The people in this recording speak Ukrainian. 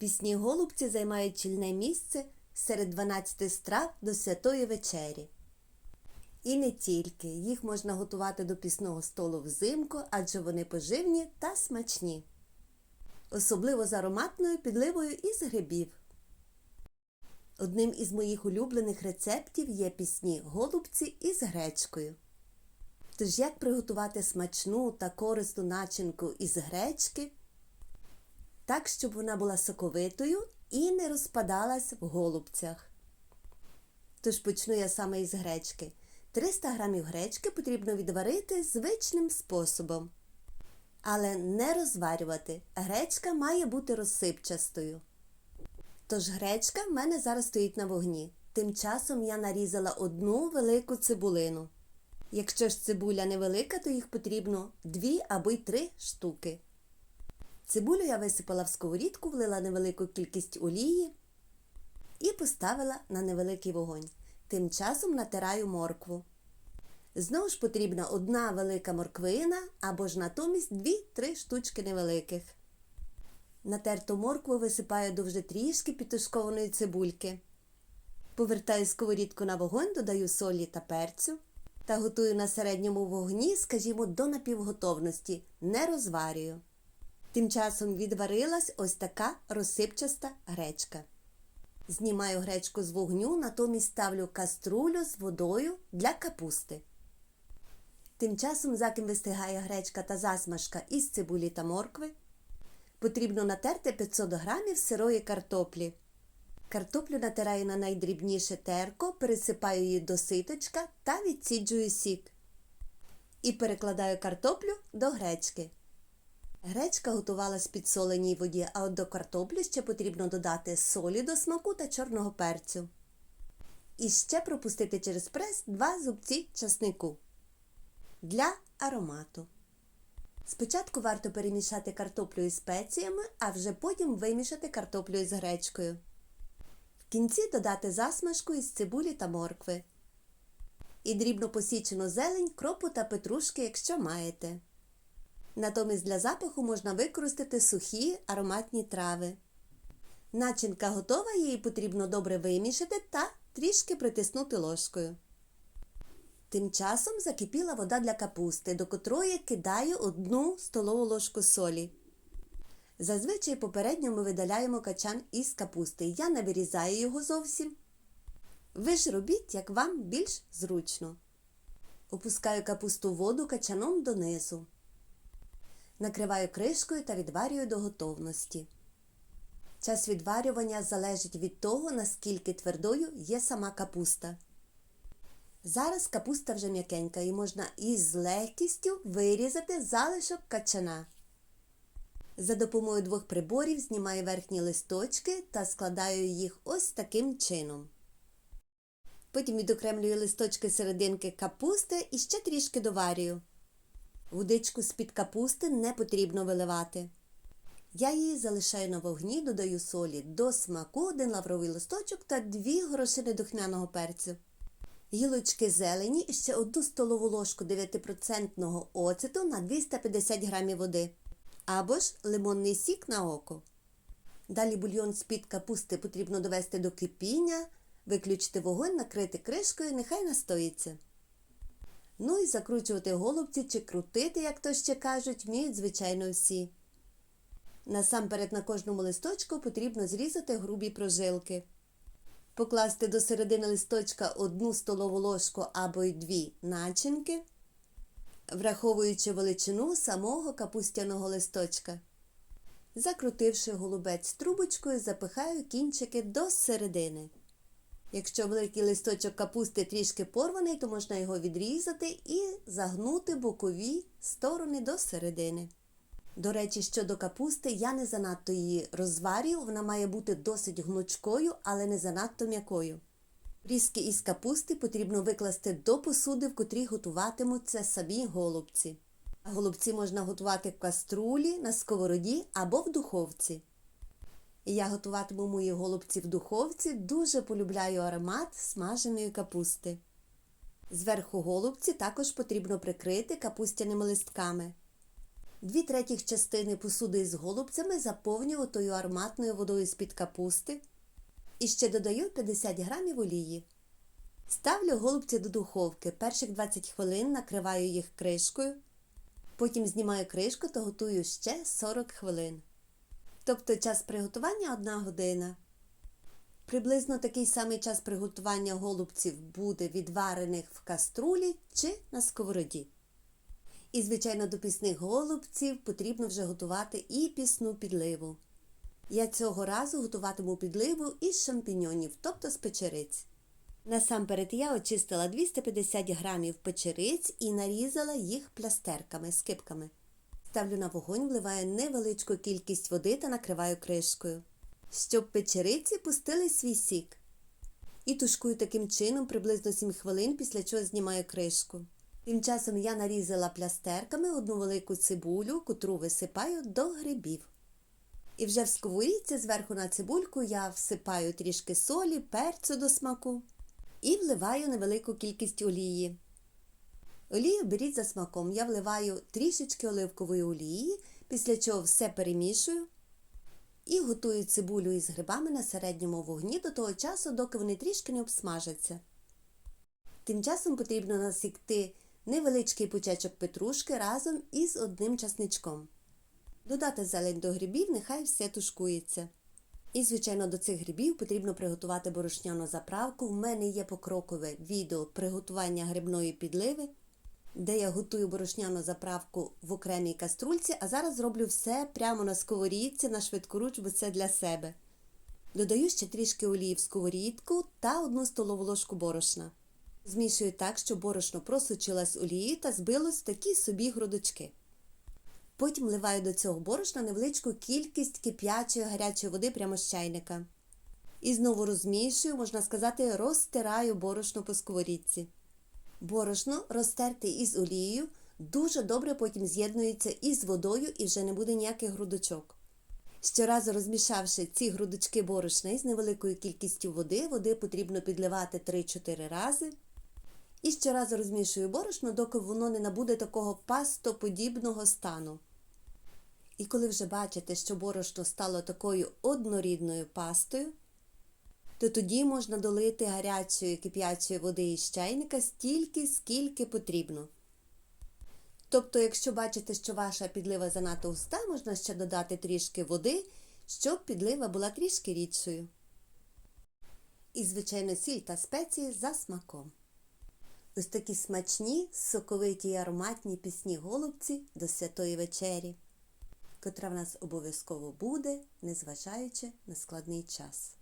Пісні голубці займають чільне місце серед 12 страв до святої вечері. І не тільки, їх можна готувати до пісного столу взимку, адже вони поживні та смачні. Особливо з ароматною підливою із грибів. Одним із моїх улюблених рецептів є пісні голубці із гречкою. Тож як приготувати смачну та корисну начинку із гречки, так, щоб вона була соковитою і не розпадалась в голубцях. Тож почну я саме із гречки. 300 грамів гречки потрібно відварити звичним способом. Але не розварювати. Гречка має бути розсипчастою. Тож гречка в мене зараз стоїть на вогні. Тим часом я нарізала одну велику цибулину. Якщо ж цибуля невелика, то їх потрібно дві або й три штуки. Цибулю я висипала в сковорідку, влила невелику кількість олії і поставила на невеликий вогонь. Тим часом натираю моркву. Знову ж потрібна одна велика морквина або ж натомість 2-3 штучки невеликих. Натерту моркву висипаю до вже трішки підтушкованої цибульки. Повертаю сковорідку на вогонь, додаю солі та перцю та готую на середньому вогні, скажімо, до напівготовності, не розварюю. Тим часом відварилась ось така розсипчаста гречка. Знімаю гречку з вогню, натомість ставлю каструлю з водою для капусти. Тим часом, заким вистигає гречка та засмажка із цибулі та моркви, потрібно натерти 500 грамів сирої картоплі. Картоплю натираю на найдрібніше терко, пересипаю її до ситочка та відсіджую сік. І перекладаю картоплю до гречки. Гречка готувалась в підсоленій воді, а от до картоплі ще потрібно додати солі до смаку та чорного перцю. І ще пропустити через прес два зубці часнику для аромату. Спочатку варто перемішати картоплю із спеціями, а вже потім вимішати картоплю із гречкою. В кінці додати засмажку із цибулі та моркви. І дрібно посічену зелень, кропу та петрушки, якщо маєте. Натомість для запаху можна використати сухі ароматні трави. Начинка готова, її потрібно добре вимішати та трішки притиснути ложкою. Тим часом закипіла вода для капусти, до котрої кидаю одну столову ложку солі. Зазвичай попередньо ми видаляємо качан із капусти. Я не вирізаю його зовсім. Ви ж робіть, як вам більш зручно. Опускаю капусту воду качаном донизу. Накриваю кришкою та відварюю до готовності. Час відварювання залежить від того, наскільки твердою є сама капуста. Зараз капуста вже м'якенька і можна із легкістю вирізати залишок качана. За допомогою двох приборів знімаю верхні листочки та складаю їх ось таким чином. Потім відокремлюю листочки серединки капусти і ще трішки доварюю. Водичку з-під капусти не потрібно виливати. Я її залишаю на вогні, додаю солі до смаку, один лавровий листочок та дві горошини духмяного перцю. Гілочки зелені і ще одну столову ложку 9% оцету на 250 г води. Або ж лимонний сік на око. Далі бульйон з-під капусти потрібно довести до кипіння, виключити вогонь, накрити кришкою, нехай настоїться. Ну і закручувати голубці чи крутити, як то ще кажуть, вміють, звичайно, всі. Насамперед на кожному листочку потрібно зрізати грубі прожилки. Покласти до середини листочка одну столову ложку або й дві начинки, враховуючи величину самого капустяного листочка. Закрутивши голубець трубочкою, запихаю кінчики до середини. Якщо великий листочок капусти трішки порваний, то можна його відрізати і загнути бокові сторони до середини. До речі, щодо капусти, я не занадто її розварюю, вона має бути досить гнучкою, але не занадто м'якою. Різки із капусти потрібно викласти до посуди, в котрій готуватимуться самі голубці. Голубці можна готувати в каструлі, на сковороді або в духовці. Я готуватиму мої голубці в духовці, дуже полюбляю аромат смаженої капусти. Зверху голубці також потрібно прикрити капустяними листками. Дві третіх частини посуди із голубцями заповнюю отою ароматною водою з-під капусти і ще додаю 50 грамів олії. Ставлю голубці до духовки. Перших 20 хвилин накриваю їх кришкою. Потім знімаю кришку та готую ще 40 хвилин. Тобто час приготування 1 година. Приблизно такий самий час приготування голубців буде відварених в каструлі чи на сковороді. І, звичайно, до пісних голубців потрібно вже готувати і пісну підливу. Я цього разу готуватиму підливу із шампіньонів, тобто з печериць. Насамперед я очистила 250 грамів печериць і нарізала їх плястерками, скипками. Ставлю на вогонь, вливаю невеличку кількість води та накриваю кришкою, щоб печериці пустили свій сік. І тушкую таким чином приблизно 7 хвилин, після чого знімаю кришку. Тим часом я нарізала плястерками одну велику цибулю, котру висипаю до грибів. І вже в сковорідці зверху на цибульку я всипаю трішки солі, перцю до смаку і вливаю невелику кількість олії. Олію беріть за смаком. Я вливаю трішечки оливкової олії, після чого все перемішую і готую цибулю із грибами на середньому вогні до того часу, доки вони трішки не обсмажаться. Тим часом потрібно насікти невеличкий пучечок петрушки разом із одним часничком. Додати зелень до грибів, нехай все тушкується. І, звичайно, до цих грибів потрібно приготувати борошняну заправку. У мене є покрокове відео приготування грибної підливи, де я готую борошняну заправку в окремій каструльці, а зараз зроблю все прямо на сковорідці, на швидкоруч, бо це для себе. Додаю ще трішки олії в сковорідку та одну столову ложку борошна. Змішую так, щоб борошно просочилось олією та збилось в такі собі грудочки. Потім вливаю до цього борошна невеличку кількість кип'ячої гарячої води прямо з чайника. І знову розмішую, можна сказати, розтираю борошно по сковорідці. Борошно розтерте із олією, дуже добре потім з'єднується із водою і вже не буде ніяких грудочок. Щоразу розмішавши ці грудочки борошна із невеликою кількістю води, води потрібно підливати 3-4 рази. І щоразу розмішую борошно, доки воно не набуде такого пастоподібного стану. І коли вже бачите, що борошно стало такою однорідною пастою, то тоді можна долити гарячої кип'ячої води із чайника стільки, скільки потрібно. Тобто, якщо бачите, що ваша підлива занадто густа, можна ще додати трішки води, щоб підлива була трішки рідшою. І, звичайно, сіль та спеції за смаком. Ось такі смачні, соковиті й ароматні пісні голубці до святої вечері, котра в нас обов'язково буде, незважаючи на складний час.